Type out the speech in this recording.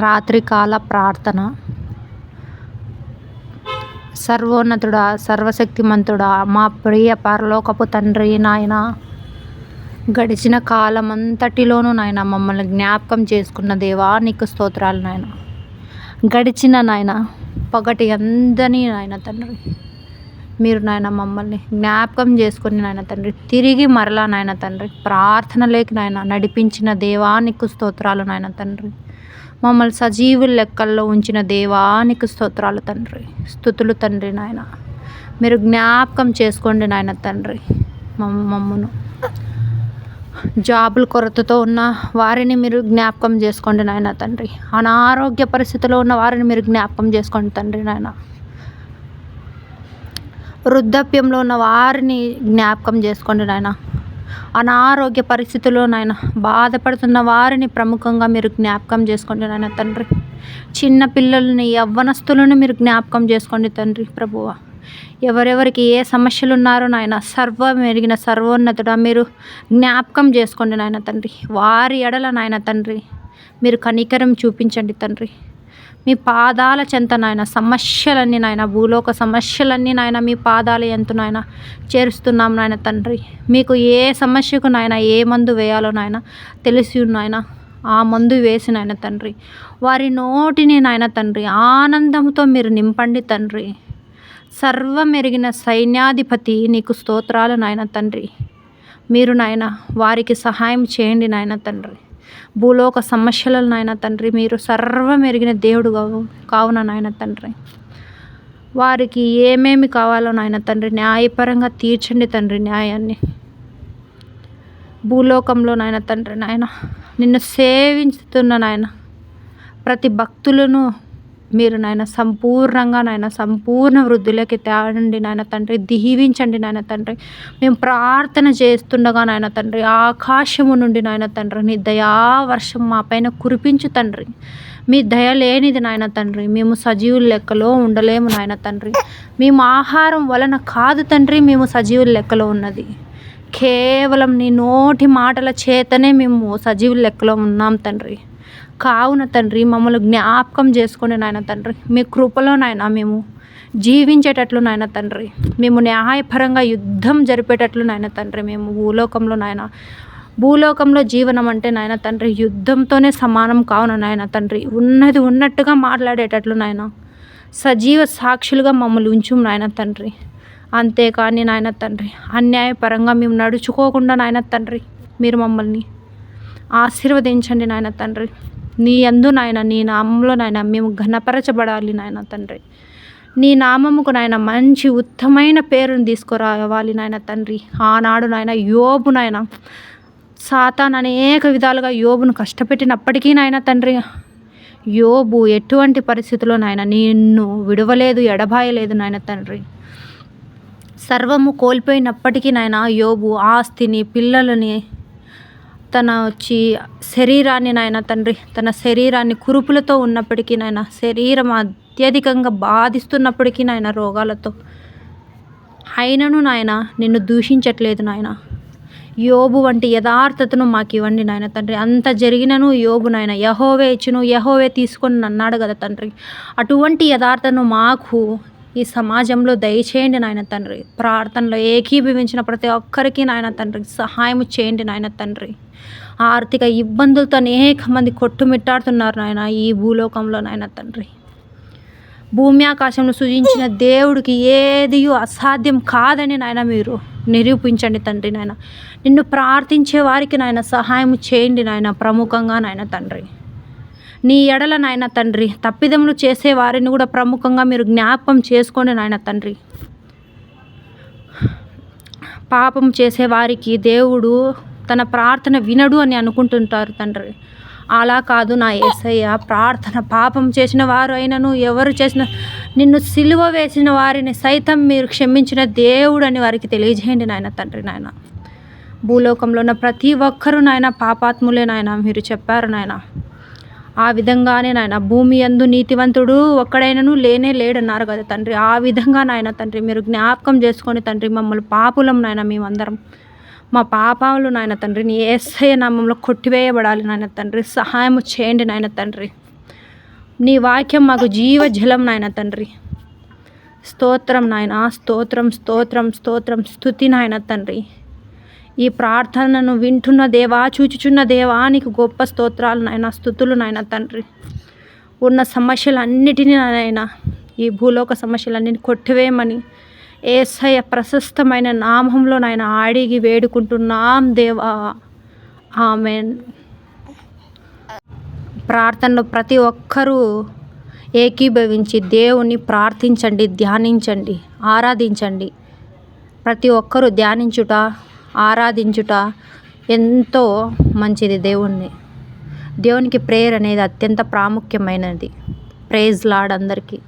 రాత్రికాల ప్రార్థన. సర్వోన్నతుడా సర్వశక్తిమంతుడా మా ప్రియ పరలోకపు తండ్రి నాయన గడిచిన కాలమంతటిలోనూ నాయన మమ్మల్ని జ్ఞాపకం చేసుకున్న దేవా నీకు స్తోత్రాలు నాయన. గడిచిన నాయన పగటి అందని నాయన తండ్రి. మీరు నాయన మమ్మల్ని జ్ఞాపకం చేసుకుని నాయన తండ్రి తిరిగి మరలా నాయన తండ్రి ప్రార్థనలేకి నాయన నడిపించిన దేవానికి స్తోత్రాలు నాయన తండ్రి. మమ్మల్ని సజీవుల లెక్కల్లో ఉంచిన దేవానికి స్తోత్రాలు తండ్రి. స్థుతులు తండ్రి నాయన. మీరు జ్ఞాపకం చేసుకోండి నాయన తండ్రి మమ్మ మమ్మను. జాబుల కొరతతో ఉన్న వారిని మీరు జ్ఞాపకం చేసుకోండి నాయన తండ్రి. అనారోగ్య పరిస్థితిలో ఉన్న వారిని మీరు జ్ఞాపకం చేసుకోండి తండ్రి నాయన. వృద్ధాప్యంలో ఉన్న వారిని జ్ఞాపకం చేసుకోండి నాయన. అనారోగ్య పరిస్థితుల్లో నాయన బాధపడుతున్న వారిని ప్రముఖంగా మీరు జ్ఞాపకం చేసుకోండి నాయన తండ్రి. చిన్న పిల్లల్ని యవ్వనస్తులను మీరు జ్ఞాపకం చేసుకోండి తండ్రి ప్రభువ. ఎవరెవరికి ఏ సమస్యలు ఉన్నారో నాయన సర్వ మెరిగిన సర్వోన్నతుడా మీరు జ్ఞాపకం చేసుకోండి నాయన తండ్రి. వారి ఎడల నాయన తండ్రి మీరు కనికరం చూపించండి తండ్రి. మీ పాదాల చెంత నాయన సమస్యలన్నీ నాయన భూలోక సమస్యలన్నీ నాయన మీ పాదాల ఎంతు నాయన చేరుస్తున్నాం నాయన తండ్రి. మీకు ఏ సమస్యకు నాయన ఏ మందు వేయాలో నాయన తెలిసి నాయన. ఆ మందు వేసి నాయన తండ్రి వారి నోటిని నాయన తండ్రి ఆనందంతో మీరు నింపండి తండ్రి. సర్వమెరిగిన సైన్యాధిపతి నీకు స్తోత్రాలు నాయన తండ్రి. మీరు నాయన వారికి సహాయం చేయండి నాయన తండ్రి. భూలోక సమస్యలను నాయన తండ్రి మీరు సర్వం ఎరిగిన దేవుడు కావున నాయన తండ్రి. వారికి ఏమేమి కావాలో నాయన తండ్రి న్యాయపరంగా తీర్చండి తండ్రి న్యాయాన్ని. భూలోకంలో నాయన తండ్రి నాయన నిన్ను సేవించుతున్న నాయన ప్రతి భక్తులను మీరు నాయన సంపూర్ణంగా నాయన సంపూర్ణ వృద్ధులకి తేడండి నాయన తండ్రి దీవించండి నాయన తండ్రి. మేము ప్రార్థన చేస్తుండగా నాయన తండ్రి ఆకాశము నుండి నాయన తండ్రి నీ దయా వర్షం మా పైన కురిపించు తండ్రి. మీ దయ లేనిది నాయన తండ్రి మేము సజీవుల లెక్కలో ఉండలేము నాయన తండ్రి. మేము ఆహారం వలన కాదు తండ్రి మేము సజీవుల లెక్కలో ఉన్నది. కేవలం నీ నోటి మాటల చేతనే మేము సజీవుల లెక్కలో ఉన్నాం తండ్రి. కావున తండ్రి మమ్మల్ని జ్ఞాపకం చేసుకుని నాయన తండ్రి. మీ కృపలో నాయన మేము జీవించేటట్లు నాయన తండ్రి. మేము న్యాయపరంగా యుద్ధం జరిపేటట్లు నాయన తండ్రి. మేము భూలోకంలో నాయన భూలోకంలో జీవనం అంటే నాయన తండ్రి యుద్ధంతోనే సమానం కావున నాయన తండ్రి. ఉన్నది ఉన్నట్టుగా మాట్లాడేటట్లు నాయన సజీవ సాక్షులుగా మమ్మల్ని ఉంచు నాయన తండ్రి. అంతేకాని నాయన తండ్రి అన్యాయపరంగా మేము నడుచుకోకుండా నాయన తండ్రి. మీరు మమ్మల్ని ఆశీర్వదించండి నాయన తండ్రి. నీ అందు నాయన నీ నామంలో నాయన మేము ఘనపరచబడాలి నాయన తండ్రి. నీ నామముకు నాయన మంచి ఉత్తమైన పేరును తీసుకురావాలి నాయన తండ్రి. ఆనాడు నాయన యోబు నాయన సాతాన్ అనేక విధాలుగా యోబును కష్టపెట్టినప్పటికీ నాయన తండ్రి యోబు ఎటువంటి పరిస్థితుల్లో నాయన నిన్ను విడవలేదు ఎడబాయలేదు నాయన తండ్రి. సర్వము కోల్పోయినప్పటికీ నాయన యోబు ఆస్తిని పిల్లలని తన వచ్చి శరీరాన్ని నాయన తండ్రి తన శరీరాన్ని కురుపులతో ఉన్నప్పటికీ నాయన శరీరం అత్యధికంగా బాధిస్తున్నప్పటికీ నాయన రోగాలతో. అయినను నాయన నిన్ను దూషించట్లేదు నాయన. యోబు వంటి యథార్థతను మాకు ఇవ్వండి నాయన తండ్రి. అంత జరిగినను యోబు నాయన యహోవే ఇచ్చును యహోవే తీసుకొని అన్నాడు కదా తండ్రి. అటువంటి యథార్థను మాకు ఈ సమాజంలో దయచేయండి నాయన తండ్రి. ప్రార్థనలో ఏకీభవించిన ప్రతి ఒక్కరికి నాయన తండ్రి. సహాయం చేయండి నాయన తండ్రి. ఆర్థిక ఇబ్బందులతో అనేక మంది కొట్టుమిట్టాడుతున్నారు నాయన ఈ భూలోకంలో నాయన తండ్రి. భూమి ఆకాశంలో సృజించిన దేవుడికి ఏది అసాధ్యం కాదని నాయన మీరు నిరూపించండి తండ్రి నాయన. నిన్ను ప్రార్థించే వారికి నాయన సహాయం చేయండి నాయన ప్రముఖంగా నాయన తండ్రి. నీ ఎడల నాయన తండ్రి తప్పిదములు చేసే వారిని కూడా ప్రముఖంగా మీరు జ్ఞాపకం చేసుకోండి నాయన తండ్రి. పాపం చేసే వారికి దేవుడు తన ప్రార్థన వినడు అని అనుకుంటుంటారు తండ్రి. అలా కాదు నా ఏసయ్య ప్రార్థన పాపం చేసిన వారు అయినను ఎవరు చేసిన నిన్ను సిలువ వేసిన వారిని సైతం మీరు క్షమించిన దేవుడు అని వారికి తెలియజేయండి నాయన తండ్రి నాయన. భూలోకంలో ఉన్న ప్రతి ఒక్కరూ నాయన పాపాత్ములే నాయన మీరు చెప్పారు నాయన. ఆ విధంగానే నాయన భూమి యందు నీతివంతుడు ఒక్కడైనను లేనే లేడన్నారు కదా తండ్రి. ఆ విధంగా నాయన తండ్రి మీరు జ్ఞాపకం చేసుకొని తండ్రి మమ్మల్ని పాపులం నాయన మేమందరం. మా పాపాలు నాయన తండ్రి నీ ఏసయ నామంలో కొట్టివేయబడాలి నాయన తండ్రి. సహాయం చేయండి నాయన తండ్రి. నీ వాక్యం మాకు జీవజలం నాయన తండ్రి. స్తోత్రం నాయన స్తోత్రం స్తోత్రం స్తోత్రం స్థుతి నాయన తండ్రి. ఈ ప్రార్థనను వింటున్న దేవా చూచుచున్న దేవానికి గొప్ప స్తోత్రాలు నాయన స్థుతులు నాయన తండ్రి. ఉన్న సమస్యలన్నిటినీ నాయన ఈ భూలోక సమస్యలన్నిటిని కొట్టివేయమని ఏసయ ప్రశస్తమైన నామంలో నాయన అడిగి వేడుకుంటున్నాం దేవా. ఆమెన్. ప్రార్థనలో ప్రతి ఒక్కరూ ఏకీభవించి దేవుని ప్రార్థించండి ధ్యానించండి ఆరాధించండి. ప్రతి ఒక్కరూ ధ్యానించుట ఆరాధించుట ఎంతో మంచిది దేవుణ్ణి. దేవునికి ప్రేయర్ అనేది అత్యంత ప్రాముఖ్యమైనది. ప్రేజ్ లాడ్ అందరికీ.